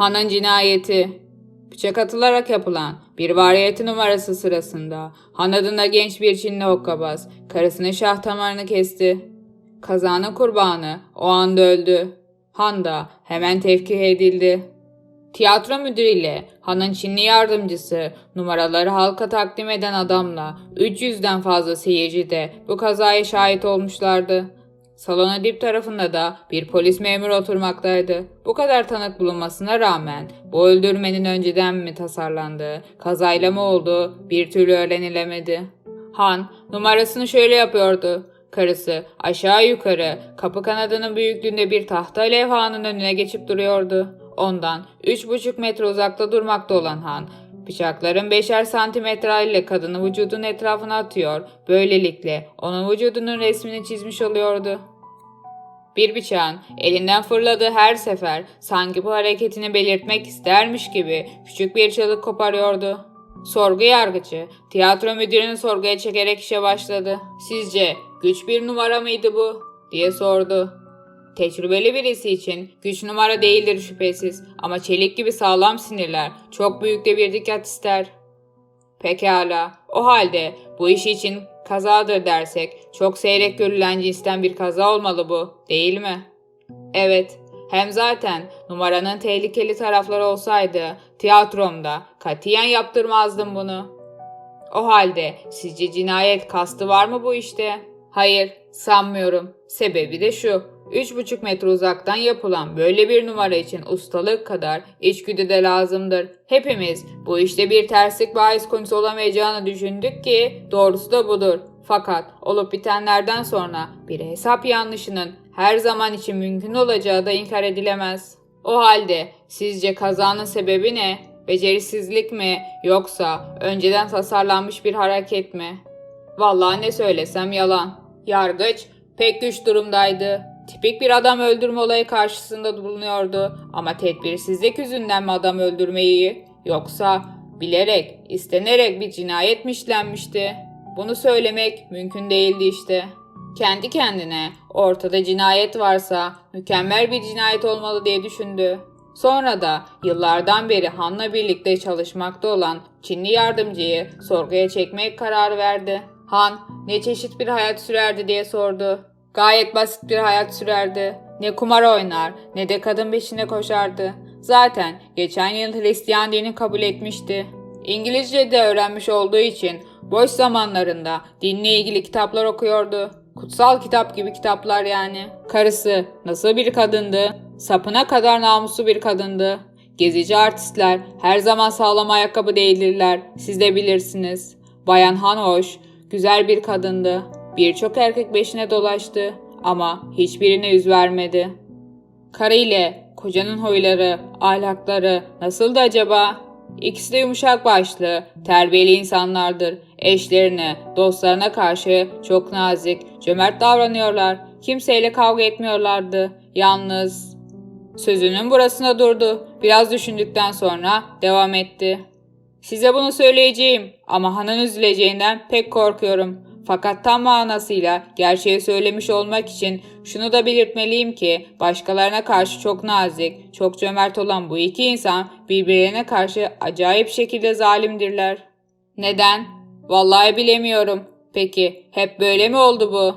Han'ın cinayeti. Bıçak atılarak yapılan bir variyeti numarası sırasında Han adında genç bir Çinli hokkabaz karısının şah damarını kesti. Kazanın kurbanı o anda öldü. Han da hemen tevkih edildi. Tiyatro müdürüyle Han'ın Çinli yardımcısı numaraları halka takdim eden adamla 300'den fazla seyirci de bu kazaya şahit olmuşlardı. Salonun dip tarafında da bir polis memuru oturmaktaydı. Bu kadar tanık bulunmasına rağmen bu öldürmenin önceden mi tasarlandığı, kazayla mı olduğu bir türlü öğrenilemedi. Han numarasını şöyle yapıyordu. Karısı aşağı yukarı kapı kanadının büyüklüğünde bir tahta levhanın önüne geçip duruyordu. Ondan üç buçuk metre uzakta durmakta olan Han, bıçakların beşer santimetre ile kadını vücudun etrafına atıyor. Böylelikle onun vücudunun resmini çizmiş oluyordu. Bir bıçağın elinden fırladığı her sefer sanki bu hareketini belirtmek istermiş gibi küçük bir çığlık koparıyordu. Sorgu yargıcı tiyatro müdürünü sorguya çekerek işe başladı. Sizce güç bir numara mıydı bu? diye sordu. Tecrübeli birisi için güç numara değildir şüphesiz ama çelik gibi sağlam sinirler çok büyük de bir dikkat ister. Pekala, o halde bu iş için kazadır dersek çok seyrek görülen cinsten bir kaza olmalı bu, değil mi? Evet, hem zaten numaranın tehlikeli tarafları olsaydı tiyatromda katiyen yaptırmazdım bunu. O halde sizce cinayet kastı var mı bu işte? Hayır, sanmıyorum. Sebebi de şu. 3,5 metre uzaktan yapılan böyle bir numara için ustalık kadar içgüdü de lazımdır. Hepimiz bu işte bir terslik bahis konusu olamayacağını düşündük ki doğrusu da budur. Fakat olup bitenlerden sonra bir hesap yanlışının her zaman için mümkün olacağı da inkar edilemez. O halde sizce kazanın sebebi ne? Becerisizlik mi yoksa önceden tasarlanmış bir hareket mi? Vallahi ne söylesem yalan. Yargıç pek güç durumdaydı. Tipik bir adam öldürme olayı karşısında bulunuyordu ama tedbirsizlik yüzünden mi adam öldürmeyi yoksa bilerek, istenerek bir cinayet mi işlenmişti? Bunu söylemek mümkün değildi işte. Kendi kendine ortada cinayet varsa mükemmel bir cinayet olmalı diye düşündü. Sonra da yıllardan beri Han'la birlikte çalışmakta olan Çinli yardımcıyı sorguya çekmek kararı verdi. Han ne çeşit bir hayat sürerdi diye sordu. Gayet basit bir hayat sürerdi. Ne kumar oynar ne de kadın peşine koşardı. Zaten geçen yıl Hristiyan dini kabul etmişti. İngilizce de öğrenmiş olduğu için boş zamanlarında dinle ilgili kitaplar okuyordu. Kutsal kitap gibi kitaplar yani. Karısı nasıl bir kadındı? Sapına kadar namuslu bir kadındı. Gezici artistler her zaman sağlam ayakkabı değildirler. Siz de bilirsiniz. Bayan Hanoş güzel bir kadındı. Birçok erkek beşine dolaştı ama hiçbirine yüz vermedi. Karı ile kocanın huyları, ahlakları nasıldı acaba? İkisi de yumuşak başlı, terbiyeli insanlardır. Eşlerine, dostlarına karşı çok nazik, cömert davranıyorlar. Kimseyle kavga etmiyorlardı. Yalnız sözünün burasına durdu. Biraz düşündükten sonra devam etti. Size bunu söyleyeceğim ama hanın üzüleceğinden pek korkuyorum. Fakat tam manasıyla gerçeği söylemiş olmak için şunu da belirtmeliyim ki başkalarına karşı çok nazik, çok cömert olan bu iki insan birbirlerine karşı acayip şekilde zalimdirler. Neden? Vallahi bilemiyorum. Peki hep böyle mi oldu bu?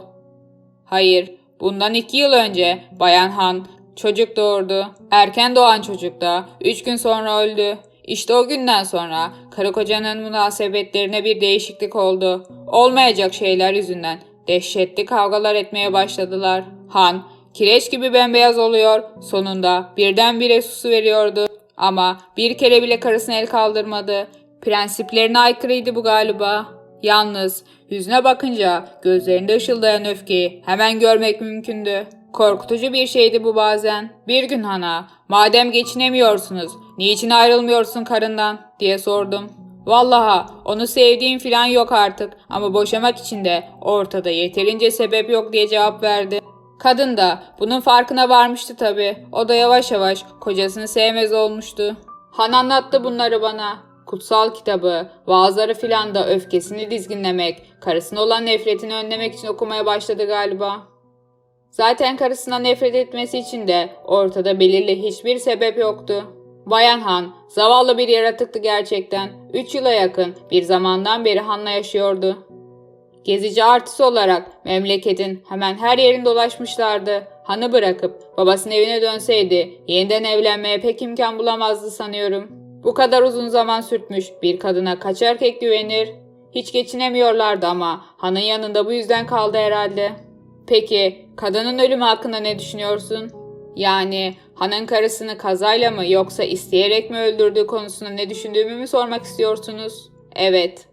Hayır, bundan iki yıl önce Bayan Han çocuk doğurdu. Erken doğan çocuk da üç gün sonra öldü. İşte o günden sonra karı kocanın münasebetlerine bir değişiklik oldu. Olmayacak şeyler yüzünden dehşetli kavgalar etmeye başladılar. Han kireç gibi bembeyaz oluyor. Sonunda birdenbire susu veriyordu. Ama bir kere bile karısına el kaldırmadı. Prensiplerine aykırıydı bu galiba. Yalnız yüzüne bakınca gözlerinde ışıldayan öfkeyi hemen görmek mümkündü. Korkutucu bir şeydi bu bazen. Bir gün Hana, madem geçinemiyorsunuz, niçin ayrılmıyorsun karından diye sordum. Vallaha onu sevdiğim filan yok artık ama boşamak için de ortada yeterince sebep yok diye cevap verdi. Kadın da bunun farkına varmıştı tabi. O da yavaş yavaş kocasını sevmez olmuştu. Han anlattı bunları bana. Kutsal kitabı, vaazları filan da öfkesini dizginlemek, karısına olan nefretini önlemek için okumaya başladı galiba. Zaten karısına nefret etmesi için de ortada belirli hiçbir sebep yoktu. Bayan Han, zavallı bir yaratıktı gerçekten. Üç yıla yakın bir zamandan beri Han'la yaşıyordu. Gezici artist olarak memleketin hemen her yerini dolaşmışlardı. Han'ı bırakıp babasının evine dönseydi yeniden evlenmeye pek imkan bulamazdı sanıyorum. Bu kadar uzun zaman sürtmüş bir kadına kaç erkek güvenir? Hiç geçinemiyorlardı ama Han'ın yanında bu yüzden kaldı herhalde. Peki kadının ölümü hakkında ne düşünüyorsun? Yani Han'ın karısını kazayla mı yoksa isteyerek mi öldürdüğü konusunda ne düşündüğümü mü sormak istiyorsunuz? Evet.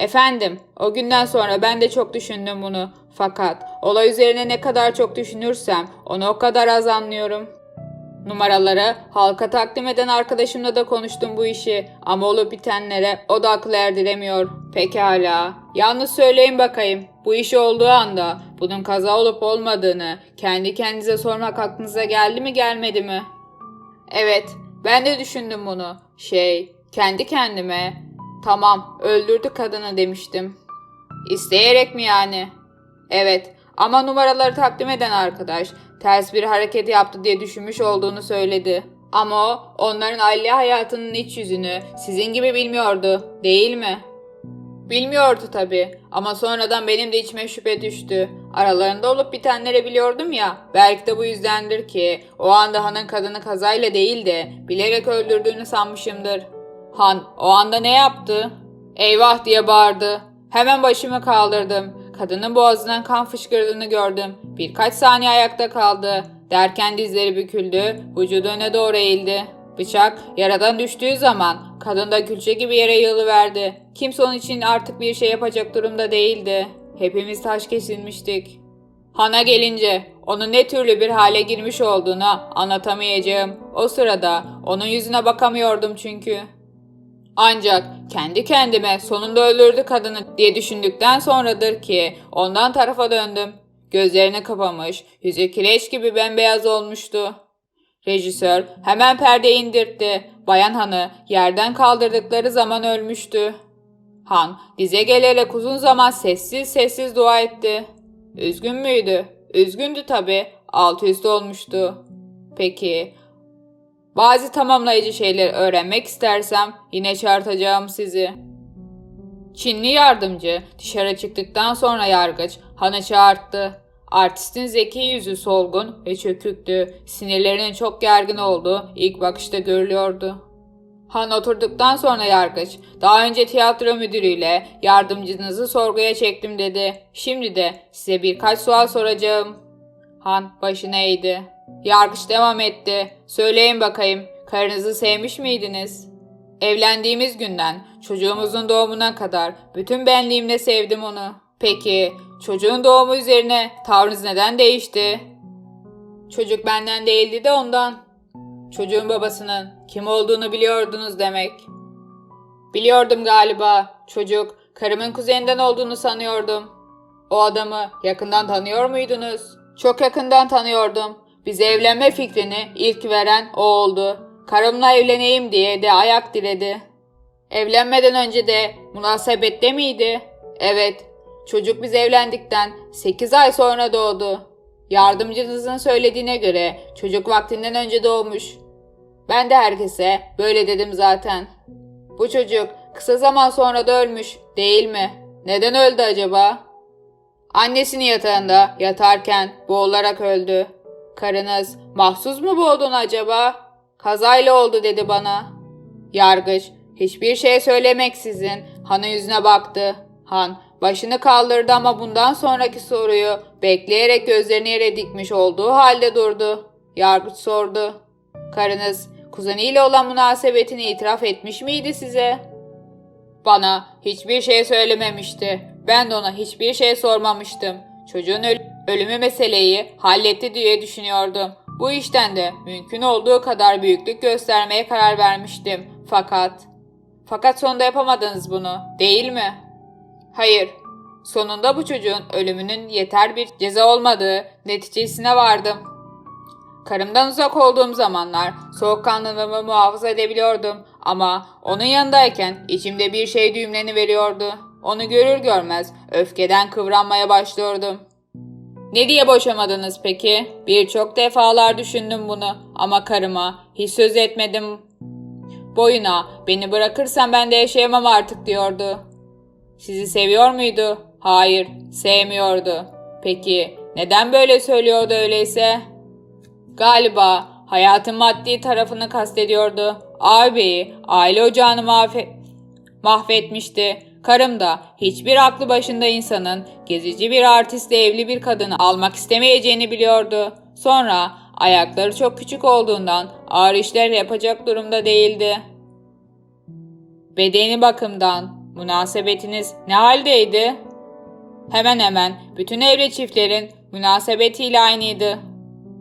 Efendim, o günden sonra ben de çok düşündüm bunu. Fakat olay üzerine ne kadar çok düşünürsem onu o kadar az anlıyorum. Numaraları halka takdim eden arkadaşımla da konuştum bu işi ama olup bitenlere o da akıl erdiremiyor. Pekala. Yalnız söyleyin bakayım. Bu iş olduğu anda bunun kaza olup olmadığını kendi kendinize sormak aklınıza geldi mi gelmedi mi? Evet, ben de düşündüm bunu. Şey, kendi kendime. Tamam, öldürdü kadını demiştim. İsteyerek mi yani? Evet, ama numaraları takdim eden arkadaş ters bir hareket yaptı diye düşünmüş olduğunu söyledi. Ama o onların aile hayatının iç yüzünü sizin gibi bilmiyordu, değil mi? Bilmiyordu tabii ama sonradan benim de içime şüphe düştü. Aralarında olup bitenleri biliyordum ya, belki de bu yüzdendir ki o anda Han'ın kadını kazayla değil de bilerek öldürdüğünü sanmışımdır. Han o anda ne yaptı? Eyvah diye bağırdı. Hemen başımı kaldırdım. Kadının boğazından kan fışkırdığını gördüm. Birkaç saniye ayakta kaldı. Derken dizleri büküldü, vücudu öne doğru eğildi. Bıçak yaradan düştüğü zaman kadın da külçe gibi yere yığılıverdi. Kimse onun için artık bir şey yapacak durumda değildi. Hepimiz taş kesilmiştik. Han'a gelince onun ne türlü bir hale girmiş olduğunu anlatamayacağım. O sırada onun yüzüne bakamıyordum çünkü. Ancak kendi kendime sonunda öldürdü kadını diye düşündükten sonradır ki ondan tarafa döndüm. Gözlerini kapamış, yüzü kireç gibi bembeyaz olmuştu. Rejisör hemen perdeyi indirtti. Bayan Han'ı yerden kaldırdıkları zaman ölmüştü. Han dize gelerek uzun zaman sessiz sessiz dua etti. Üzgün müydü? Üzgündü tabii. Altı üstü olmuştu. Peki bazı tamamlayıcı şeyler öğrenmek istersem yine çağırtacağım sizi. Çinli yardımcı dışarı çıktıktan sonra yargıç Han'ı çağırttı. Artistin zeki yüzü solgun ve çöküktü. Sinirlerinin çok gergin olduğu ilk bakışta görülüyordu. Han oturduktan sonra yargıç, daha önce tiyatro müdürüyle yardımcınızı sorguya çektim dedi. Şimdi de size birkaç sual soracağım. Han başını eğdi. Yargıç devam etti. Söyleyin bakayım, karınızı sevmiş miydiniz? Evlendiğimiz günden çocuğumuzun doğumuna kadar bütün benliğimle sevdim onu. Peki çocuğun doğumu üzerine tavrınız neden değişti? Çocuk benden değildi de ondan. Çocuğun babasının kim olduğunu biliyordunuz demek. Biliyordum galiba. Çocuk karımın kuzeninden olduğunu sanıyordum. O adamı yakından tanıyor muydunuz? Çok yakından tanıyordum. Bize evlenme fikrini ilk veren o oldu. Karımla evleneyim diye de ayak diredi. Evlenmeden önce de münasebette miydi? Evet. Çocuk biz evlendikten 8 ay sonra doğdu. Yardımcınızın söylediğine göre çocuk vaktinden önce doğmuş. Ben de herkese böyle dedim zaten. Bu çocuk kısa zaman sonra da ölmüş, değil mi? Neden öldü acaba? Annesinin yatağında yatarken boğularak öldü. Karınız mahsus mu boğdun acaba? Kazayla oldu dedi bana. Yargıç hiçbir şey söylemeksizin Han'ın yüzüne baktı. Han başını kaldırdı ama bundan sonraki soruyu bekleyerek gözlerini yere dikmiş olduğu halde durdu. Yargıç sordu. Karınız kuzeniyle olan münasebetini itiraf etmiş miydi size? Bana hiçbir şey söylememişti. Ben de ona hiçbir şey sormamıştım. Çocuğun öl- ölümü meseleyi halletti diye düşünüyordum. Bu işten de mümkün olduğu kadar büyüklük göstermeye karar vermiştim. Fakat... Fakat sonunda yapamadınız bunu, değil mi? Hayır. Sonunda bu çocuğun ölümünün yeter bir ceza olmadığı neticesine vardım. Karımdan uzak olduğum zamanlar soğukkanlılığımı muhafaza edebiliyordum ama onun yanındayken içimde bir şey düğümleni veriyordu. Onu görür görmez öfkeden kıvranmaya başlıyordum. Ne diye boşamadınız peki? Birçok defalar düşündüm bunu ama karıma hiç söz etmedim. Boyuna beni bırakırsan ben de yaşayamam artık diyordu. Sizi seviyor muydu? Hayır, sevmiyordu. Peki neden böyle söylüyordu öyleyse? Galiba hayatın maddi tarafını kastediyordu. Ağabeyi aile ocağını mahve- mahvetmişti. Karım da hiçbir aklı başında insanın gezici bir artistle evli bir kadını almak istemeyeceğini biliyordu. Sonra ayakları çok küçük olduğundan ağır işler yapacak durumda değildi. Bedeni bakımdan münasebetiniz ne haldeydi? Hemen hemen bütün evli çiftlerin münasebetiyle aynıydı.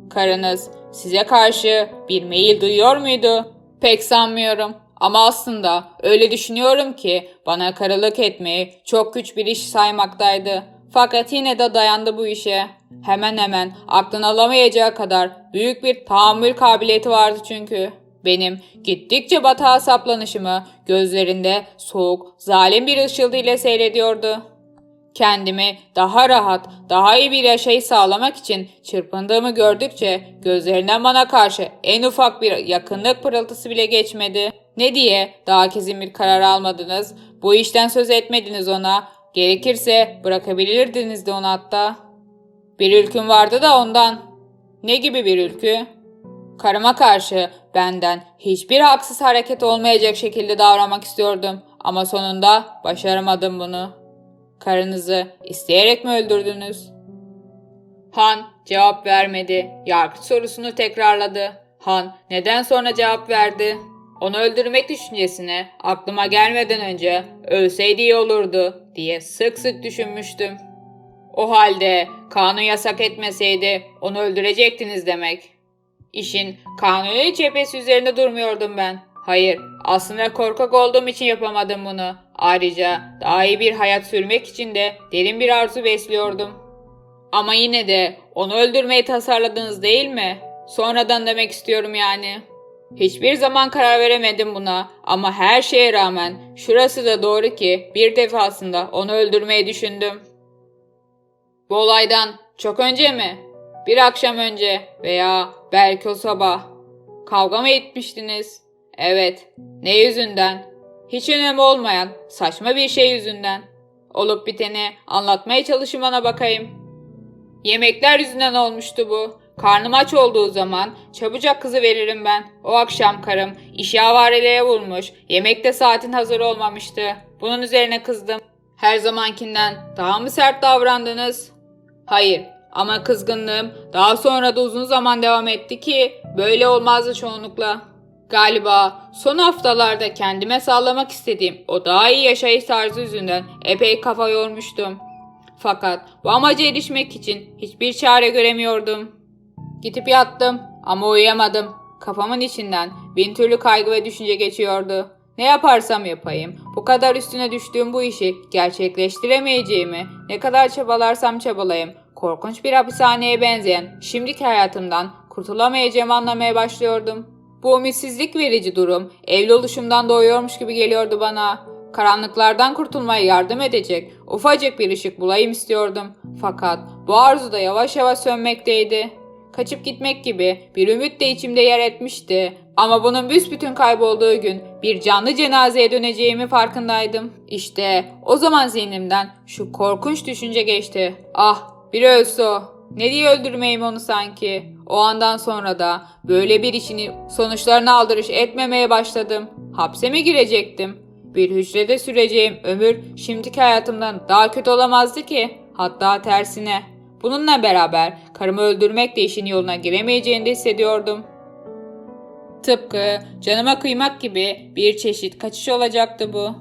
Karınız size karşı bir meyil duyuyor muydu? Pek sanmıyorum. Ama aslında öyle düşünüyorum ki bana karılık etmeyi çok güç bir iş saymaktaydı. Fakat yine de dayandı bu işe. Hemen hemen aklın alamayacağı kadar büyük bir tahammül kabiliyeti vardı çünkü. Benim gittikçe batağa saplanışımı gözlerinde soğuk, zalim bir ışıldı ile seyrediyordu. Kendimi daha rahat, daha iyi bir yaşayış sağlamak için çırpındığımı gördükçe gözlerinden bana karşı en ufak bir yakınlık pırıltısı bile geçmedi. Ne diye daha kesin bir karar almadınız, bu işten söz etmediniz ona, gerekirse bırakabilirdiniz de onu hatta. Bir ülküm vardı da ondan. Ne gibi bir ülkü? Karıma karşı benden hiçbir haksız hareket olmayacak şekilde davranmak istiyordum ama sonunda başaramadım bunu. Karınızı isteyerek mi öldürdünüz? Han cevap vermedi. Yargıç sorusunu tekrarladı. Han neden sonra cevap verdi? Onu öldürmek düşüncesine aklıma gelmeden önce ölseydi iyi olurdu diye sık sık düşünmüştüm. O halde kanun yasak etmeseydi onu öldürecektiniz demek. İşin kanuni cephesi üzerinde durmuyordum ben. Hayır, aslında korkak olduğum için yapamadım bunu. Ayrıca daha iyi bir hayat sürmek için de derin bir arzu besliyordum. Ama yine de onu öldürmeyi tasarladınız değil mi? Sonradan demek istiyorum yani. Hiçbir zaman karar veremedim buna ama her şeye rağmen şurası da doğru ki bir defasında onu öldürmeyi düşündüm. Bu olaydan çok önce mi? Bir akşam önce veya belki o sabah. Kavga mı etmiştiniz? Evet. Ne yüzünden? Hiç önemi olmayan saçma bir şey yüzünden. Olup biteni anlatmaya çalışın bana bakayım. Yemekler yüzünden olmuştu bu. Karnım aç olduğu zaman çabucak kızı veririm ben. O akşam karım işi avareliğe vurmuş. Yemekte saatin hazır olmamıştı. Bunun üzerine kızdım. Her zamankinden daha mı sert davrandınız? Hayır ama kızgınlığım daha sonra da uzun zaman devam etti ki böyle olmazdı çoğunlukla. Galiba son haftalarda kendime sağlamak istediğim o daha iyi yaşayış tarzı yüzünden epey kafa yormuştum. Fakat bu amaca erişmek için hiçbir çare göremiyordum. Gidip yattım ama uyuyamadım. Kafamın içinden bin türlü kaygı ve düşünce geçiyordu. Ne yaparsam yapayım, bu kadar üstüne düştüğüm bu işi gerçekleştiremeyeceğimi, ne kadar çabalarsam çabalayayım, korkunç bir hapishaneye benzeyen şimdiki hayatımdan kurtulamayacağımı anlamaya başlıyordum. Bu ümitsizlik verici durum evli oluşumdan doğuyormuş gibi geliyordu bana. Karanlıklardan kurtulmaya yardım edecek ufacık bir ışık bulayım istiyordum. Fakat bu arzu da yavaş yavaş sönmekteydi. Kaçıp gitmek gibi bir ümit de içimde yer etmişti. Ama bunun büsbütün kaybolduğu gün bir canlı cenazeye döneceğimi farkındaydım. İşte o zaman zihnimden şu korkunç düşünce geçti. Ah bir ölse. Ne diye öldürmeyeyim onu sanki? O andan sonra da böyle bir işini sonuçlarına aldırış etmemeye başladım. Hapse mi girecektim? Bir hücrede süreceğim ömür şimdiki hayatımdan daha kötü olamazdı ki. Hatta tersine. Bununla beraber karımı öldürmek de işin yoluna giremeyeceğini de hissediyordum. Tıpkı canıma kıymak gibi bir çeşit kaçış olacaktı bu.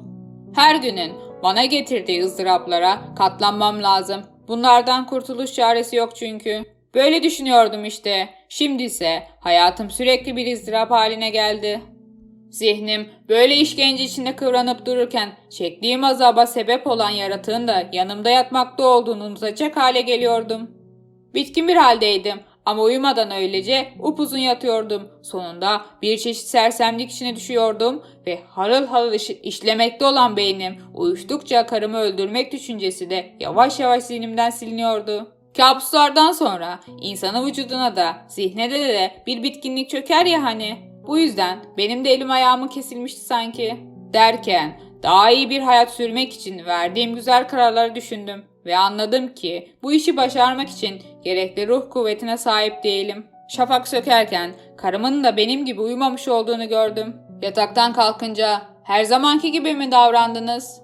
Her günün bana getirdiği ızdıraplara katlanmam lazım. Bunlardan kurtuluş çaresi yok çünkü. Böyle düşünüyordum işte. Şimdi ise hayatım sürekli bir ızdırap haline geldi. Zihnim böyle işkence içinde kıvranıp dururken çektiğim azaba sebep olan yaratığın da yanımda yatmakta olduğunu unutacak hale geliyordum. Bitkin bir haldeydim ama uyumadan öylece upuzun yatıyordum. Sonunda bir çeşit sersemlik içine düşüyordum ve harıl harıl iş- işlemekte olan beynim uyuştukça karımı öldürmek düşüncesi de yavaş yavaş zihnimden siliniyordu. Kabuslardan sonra insanın vücuduna da zihnede de bir bitkinlik çöker ya hani. Bu yüzden benim de elim ayağımı kesilmişti sanki. Derken daha iyi bir hayat sürmek için verdiğim güzel kararları düşündüm ve anladım ki bu işi başarmak için gerekli ruh kuvvetine sahip değilim. Şafak sökerken karımın da benim gibi uyumamış olduğunu gördüm. Yataktan kalkınca her zamanki gibi mi davrandınız?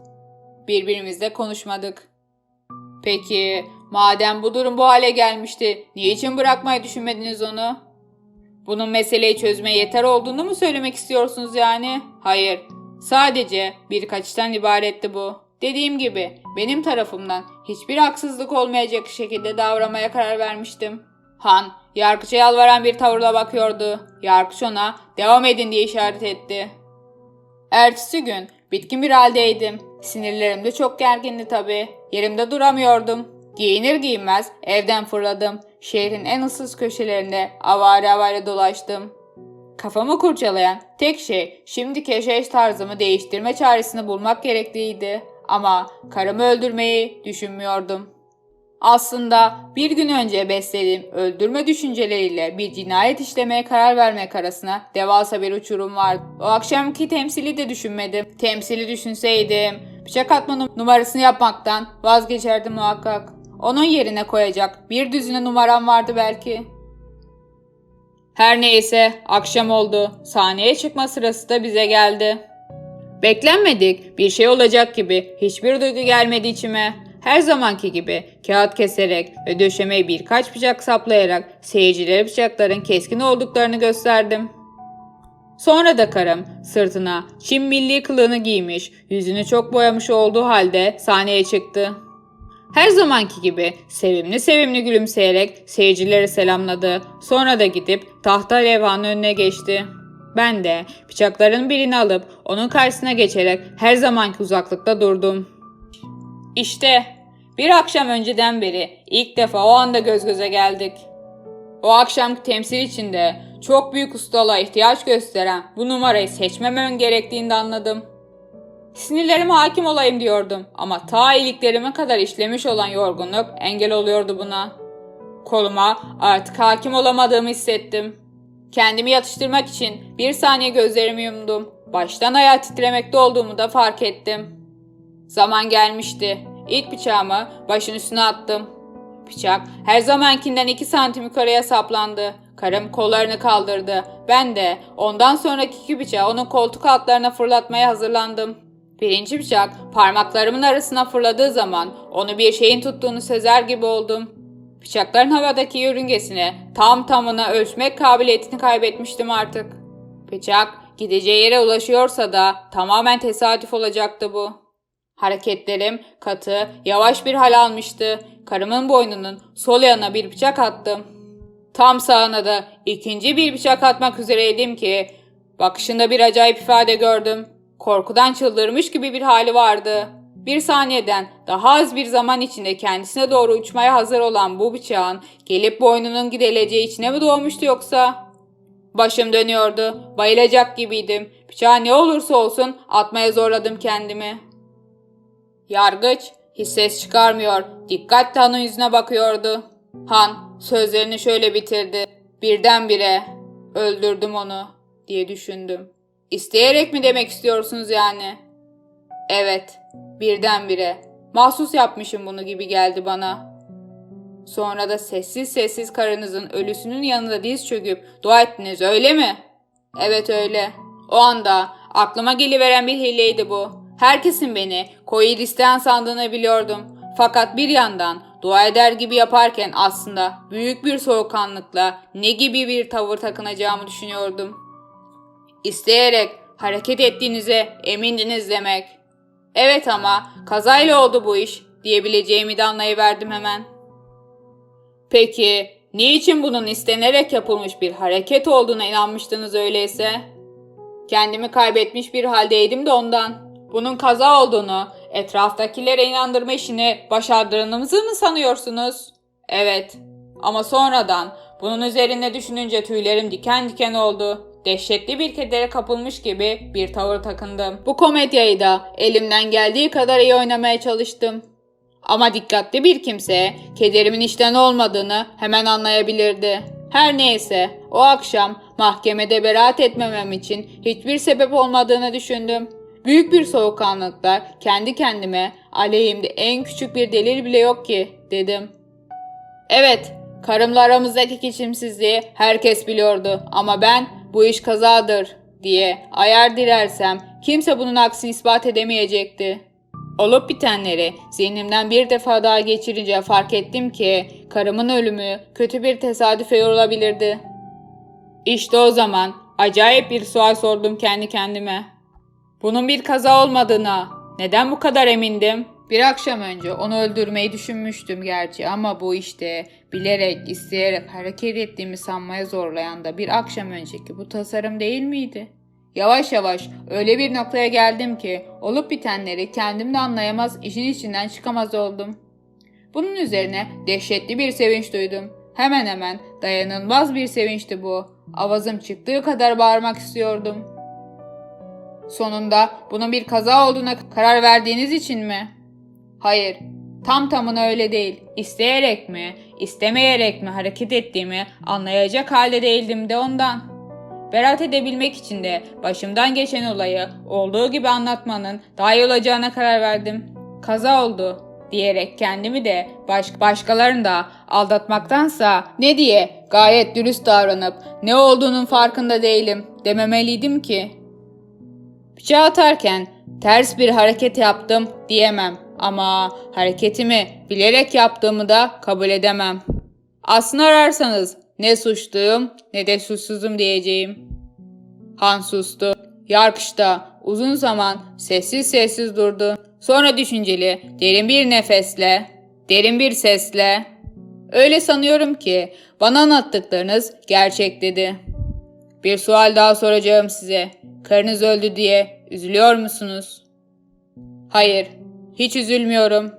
Birbirimizle konuşmadık. Peki madem bu durum bu hale gelmişti niçin bırakmayı düşünmediniz onu? Bunun meseleyi çözmeye yeter olduğunu mu söylemek istiyorsunuz yani? Hayır. Sadece birkaçtan ibaretti bu. Dediğim gibi benim tarafımdan hiçbir haksızlık olmayacak şekilde davranmaya karar vermiştim. Han, yargıça yalvaran bir tavırla bakıyordu. Yargıç ona devam edin diye işaret etti. Ertesi gün bitkin bir haldeydim. Sinirlerim de çok gergindi tabii. Yerimde duramıyordum. Giyinir giyinmez evden fırladım. Şehrin en ıssız köşelerinde avare avare dolaştım. Kafamı kurcalayan tek şey şimdiki yaşayış tarzımı değiştirme çaresini bulmak gerekliydi. Ama karımı öldürmeyi düşünmüyordum. Aslında bir gün önce beslediğim öldürme düşünceleriyle bir cinayet işlemeye karar vermek arasında devasa bir uçurum vardı. O akşamki temsili de düşünmedim. Temsili düşünseydim bıçak atma num- numarasını yapmaktan vazgeçerdim muhakkak. Onun yerine koyacak bir düzine numaram vardı belki. Her neyse akşam oldu. Sahneye çıkma sırası da bize geldi. Beklenmedik bir şey olacak gibi hiçbir duygu gelmedi içime. Her zamanki gibi kağıt keserek ve döşemeye birkaç bıçak saplayarak seyircilere bıçakların keskin olduklarını gösterdim. Sonra da karım sırtına Çin milli kılığını giymiş, yüzünü çok boyamış olduğu halde sahneye çıktı. Her zamanki gibi sevimli sevimli gülümseyerek seyircileri selamladı. Sonra da gidip tahta levhanın önüne geçti. Ben de bıçakların birini alıp onun karşısına geçerek her zamanki uzaklıkta durdum. İşte bir akşam önceden beri ilk defa o anda göz göze geldik. O akşamki temsil içinde çok büyük ustalığa ihtiyaç gösteren bu numarayı seçmemem gerektiğini anladım. Sinirlerime hakim olayım diyordum ama ta iliklerime kadar işlemiş olan yorgunluk engel oluyordu buna. Koluma artık hakim olamadığımı hissettim. Kendimi yatıştırmak için bir saniye gözlerimi yumdum. Baştan ayağa titremekte olduğumu da fark ettim. Zaman gelmişti. İlk bıçağımı başın üstüne attım. Bıçak her zamankinden iki santim yukarıya saplandı. Karım kollarını kaldırdı. Ben de ondan sonraki iki bıçağı onun koltuk altlarına fırlatmaya hazırlandım. Birinci bıçak parmaklarımın arasına fırladığı zaman onu bir şeyin tuttuğunu sezer gibi oldum. Bıçakların havadaki yörüngesini tam tamına ölçmek kabiliyetini kaybetmiştim artık. Bıçak gideceği yere ulaşıyorsa da tamamen tesadüf olacaktı bu. Hareketlerim katı, yavaş bir hal almıştı. Karımın boynunun sol yanına bir bıçak attım. Tam sağına da ikinci bir bıçak atmak üzereydim ki bakışında bir acayip ifade gördüm. Korkudan çıldırmış gibi bir hali vardı. Bir saniyeden daha az bir zaman içinde kendisine doğru uçmaya hazır olan bu bıçağın gelip boynunun gideleceği içine mi doğmuştu yoksa? Başım dönüyordu. Bayılacak gibiydim. Bıçağı ne olursa olsun atmaya zorladım kendimi. Yargıç hiç ses çıkarmıyor. Dikkatle Han'ın yüzüne bakıyordu. Han sözlerini şöyle bitirdi. Birdenbire öldürdüm onu diye düşündüm. İsteyerek mi demek istiyorsunuz yani? Evet, birdenbire. Mahsus yapmışım bunu gibi geldi bana. Sonra da sessiz sessiz karınızın ölüsünün yanında diz çöküp dua ettiniz öyle mi? Evet öyle. O anda aklıma geliveren bir hileydi bu. Herkesin beni koyu isteyen sandığını biliyordum. Fakat bir yandan dua eder gibi yaparken aslında büyük bir soğukkanlıkla ne gibi bir tavır takınacağımı düşünüyordum. İsteyerek hareket ettiğinize emindiniz demek. Evet ama kazayla oldu bu iş diyebileceğimi de anlayıverdim hemen. Peki niçin bunun istenerek yapılmış bir hareket olduğuna inanmıştınız öyleyse? Kendimi kaybetmiş bir haldeydim de ondan. Bunun kaza olduğunu, etraftakilere inandırma işini başardığınızı mı sanıyorsunuz? Evet. Ama sonradan bunun üzerine düşününce tüylerim diken diken oldu. Dehşetli bir kedere kapılmış gibi bir tavır takındım. Bu komedyayı da elimden geldiği kadar iyi oynamaya çalıştım. Ama dikkatli bir kimse kederimin işten olmadığını hemen anlayabilirdi. Her neyse, o akşam mahkemede beraat etmemem için hiçbir sebep olmadığını düşündüm. Büyük bir soğukkanlılıkla kendi kendime aleyhimde en küçük bir delil bile yok ki dedim. Evet, karımla aramızdaki geçimsizliği herkes biliyordu ama ben bu iş kazadır diye ayar dilersem kimse bunun aksini ispat edemeyecekti. Olup bitenleri zihnimden bir defa daha geçirince fark ettim ki karımın ölümü kötü bir tesadüfe yorulabilirdi. İşte o zaman acayip bir sual sordum kendi kendime. Bunun bir kaza olmadığına neden bu kadar emindim? Bir akşam önce onu öldürmeyi düşünmüştüm gerçi ama bu işte bilerek, isteyerek hareket ettiğimi sanmaya zorlayan da bir akşam önceki bu tasarım değil miydi? Yavaş yavaş öyle bir noktaya geldim ki olup bitenleri kendimde anlayamaz, işin içinden çıkamaz oldum. Bunun üzerine dehşetli bir sevinç duydum. Hemen hemen dayanılmaz bir sevinçti bu. Avazım çıktığı kadar bağırmak istiyordum. Sonunda bunun bir kaza olduğuna karar verdiğiniz için mi? Hayır, tam tamına öyle değil. İsteyerek mi, istemeyerek mi hareket ettiğimi anlayacak halde değildim de ondan. Berat edebilmek için de başımdan geçen olayı olduğu gibi anlatmanın daha iyi olacağına karar verdim. Kaza oldu diyerek kendimi de baş, başkalarını da aldatmaktansa ne diye gayet dürüst davranıp ne olduğunun farkında değilim dememeliydim ki. Bıçağı atarken ters bir hareket yaptım diyemem ama hareketimi bilerek yaptığımı da kabul edemem. Aslına ararsanız ne suçluyum ne de suçsuzum diyeceğim. Han sustu. Yarkışta uzun zaman sessiz sessiz durdu. Sonra düşünceli, derin bir nefesle, derin bir sesle Öyle sanıyorum ki bana anlattıklarınız gerçek dedi. Bir sual daha soracağım size. Karınız öldü diye üzülüyor musunuz? Hayır, hiç üzülmüyorum.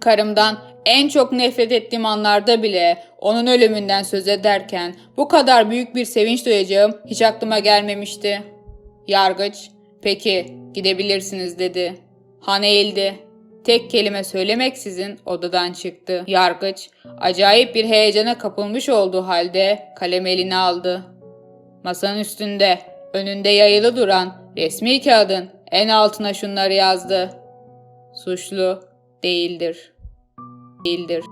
Karımdan en çok nefret ettiğim anlarda bile onun ölümünden söz ederken bu kadar büyük bir sevinç duyacağım hiç aklıma gelmemişti. Yargıç, peki gidebilirsiniz dedi. Han eğildi. Tek kelime söylemeksizin odadan çıktı. Yargıç, acayip bir heyecana kapılmış olduğu halde kalem eline aldı. Masanın üstünde, önünde yayılı duran resmi kağıdın en altına şunları yazdı. Suçlu değildir. Değildir.